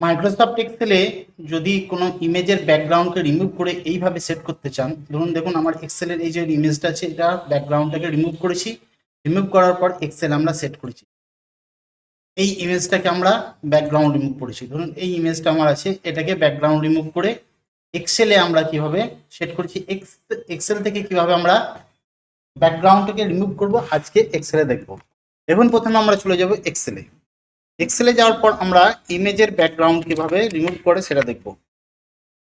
Microsoft এক্সেলে যদি কোনো ইমেজের ব্যাকগ্রাউন্ডকে রিমুভ করে এইভাবে সেট করতে চান, ধরুন দেখুন আমার এক্সেলের এই যে ইমেজটা আছে, এটা ব্যাকগ্রাউন্ডটাকে রিমুভ করেছি। রিমুভ করার পর এক্সেল আমরা সেট করেছি। এই ইমেজটাকে আমরা ব্যাকগ্রাউন্ড রিমুভ করেছি। ধরুন এই ইমেজটা আমার আছে, এটাকে ব্যাকগ্রাউন্ড রিমুভ করে এক্সেলে আমরা কীভাবে সেট করেছি এক্স এক্সেল থেকে কীভাবে আমরা ব্যাকগ্রাউন্ডটাকে রিমুভ করব, আজকে এক্সেলে দেখব। এখন প্রথমে আমরা চলে যাব এক্সেলে এক্সেলে যাওয়ার পর আমরা ইমেজের ব্যাকগ্রাউন্ড কীভাবে রিমুভ করে সেটা দেখব।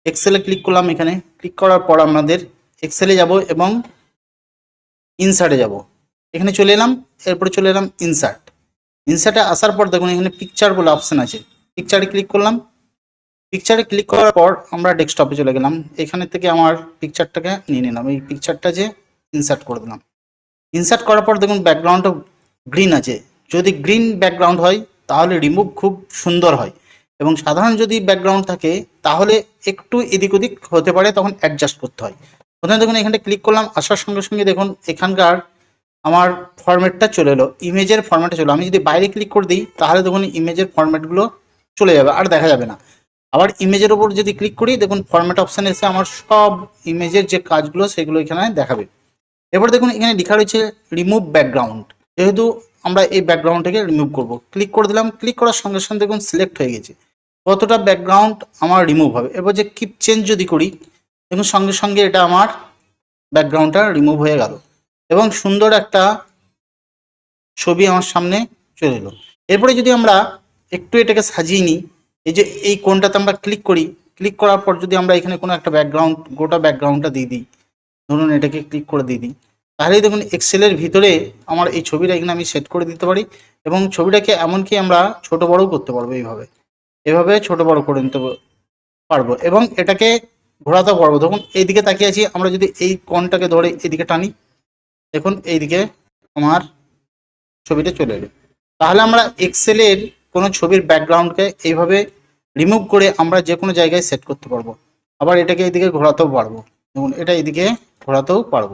এক্সেলে ক্লিক করলাম এখানে। ক্লিক করার পর আমাদের এক্সেলে যাব এবং ইনসার্টে যাব। এখানে চলে এলাম, এরপরে চলে এলাম ইনসার্ট ইনসার্টে আসার পর দেখুন এখানে পিকচার বলে অপশন আছে। পিকচারে ক্লিক করলাম। পিকচারে ক্লিক করার পর আমরা ডেস্কটপে চলে গেলাম। এখানে থেকে আমার পিকচারটাকে নিয়ে নিলাম। এই পিকচারটা যে ইনসার্ট করে দিলাম। ইনসার্ট করার পর দেখুন ব্যাকগ্রাউন্ডটা গ্রিন আছে। যদি গ্রিন ব্যাকগ্রাউন্ড হয় তাহলে রিমুভ খুব সুন্দর হয়। এবং সাধারণ যদি ব্যাকগ্রাউন্ড থাকে, তাহলে একটু এদিক ওদিক হতে পারে, তখন অ্যাডজাস্ট করতে হয়। প্রথমে দেখুন, এখানে ক্লিক করলাম, আসার সঙ্গে সঙ্গে দেখুন, এখানকার আমার ফরম্যাটটা চলে এলো ইমেজের ফরম্যাটে চলে আমি যদি বাইরে ক্লিক করে দিই, তাহলে দেখুন ইমেজের ফরম্যাটগুলো চলে যাবে, আর দেখা যাবে না। আবার ইমেজের ওপর যদি ক্লিক করি, দেখুন ফরম্যাট অপশান এসে আমার সব ইমেজের যে কাজগুলো, সেগুলো এখানে দেখাবে। এবার দেখুন, এখানে লেখা রয়েছে রিমুভ ব্যাকগ্রাউন্ড যেহেতু আমরা এই ব্যাকগ্রাউন্ডটাকে রিমুভ করব। ক্লিক করে দিলাম ক্লিক করার সঙ্গে সঙ্গে দেখুন সিলেক্ট হয়ে গেছে। কতটা ব্যাকগ্রাউন্ড আমার রিমুভ হবে? এবার যে কিপ চেঞ্জ যদি করি, দেখুন সঙ্গে সঙ্গে এটা আমার ব্যাকগ্রাউন্ডটা রিমুভ হয়ে গেল এবং সুন্দর একটা ছবি আমার সামনে চলে এলো। এরপরে যদি আমরা একটু এটাকে সাজিয়ে নিই, এই যে এই কোনটাতে আমরা ক্লিক করি ক্লিক করার পর যদি আমরা এখানে কোনো একটা ব্যাকগ্রাউন্ড গোটা ব্যাকগ্রাউন্ডটা দিয়ে দিই, ধরুন এটাকে ক্লিক করে দিয়ে দিই। তাহলেই দেখুন এক্সেলের ভিতরে আমার এই ছবিটা এখানে আমি সেট করে দিতে পারি এবং ছবিটাকে এমনকি আমরা ছোট বড়ও করতে পারব এইভাবে। এভাবে ছোট বড় করে নিতে পারব এবং এটাকে ঘোরাতেও পারব। তখন এইদিকে তাকিয়ে আছি, আমরা যদি এই কোণটাকে ধরে এদিকে টানি, দেখুন, এইদিকে আমার ছবিটা চলে এলো। তাহলে আমরা এক্সেলের কোনো ছবির ব্যাকগ্রাউন্ডকে এইভাবে রিমুভ করে আমরা যে কোনো জায়গায় সেট করতে পারব। আবার এটাকে এদিকে ঘোরাতেও পারব। দেখুন, এটা এদিকে ঘোরাতেও পারব।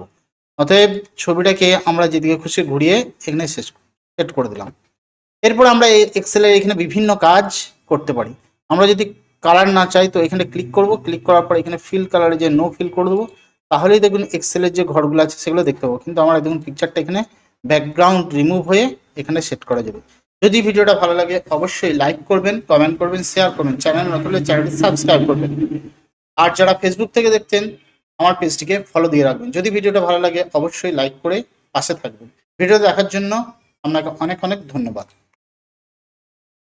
অতএব ছবিটাকে আমরা যেদিকে খুশি ঘুরিয়ে এখানে শেষ, সেট করে দিলাম। এরপর আমরা এই এক্সেলের এখানে বিভিন্ন কাজ করতে পারি। আমরা যদি কালার না চাই তো এখানে ক্লিক করব। ক্লিক করার পর এখানে ফিল কালারে যে নো ফিল করে দেবো, তাহলেই দেখুন এক্সেলের যে ঘরগুলো আছে সেগুলো দেখতে পাবো। কিন্তু আমরা দেখুন পিকচারটা এখানে ব্যাকগ্রাউন্ড রিমুভ হয়ে এখানে সেট করা যাবে। যদি ভিডিওটা ভালো লাগে অবশ্যই লাইক করবেন কমেন্ট করবেন শেয়ার করবেন। চ্যানেল নতুন চ্যানেলটি সাবস্ক্রাইব করবেন। আর যারা ফেসবুক থেকে দেখছেন আমার পেজটিকে ফলো দিয়ে রাখবেন। যদি ভিডিওটা ভালো লাগে, অবশ্যই লাইক করে পাশে থাকবেন। ভিডিও দেখার জন্য আপনাকে অনেক অনেক ধন্যবাদ।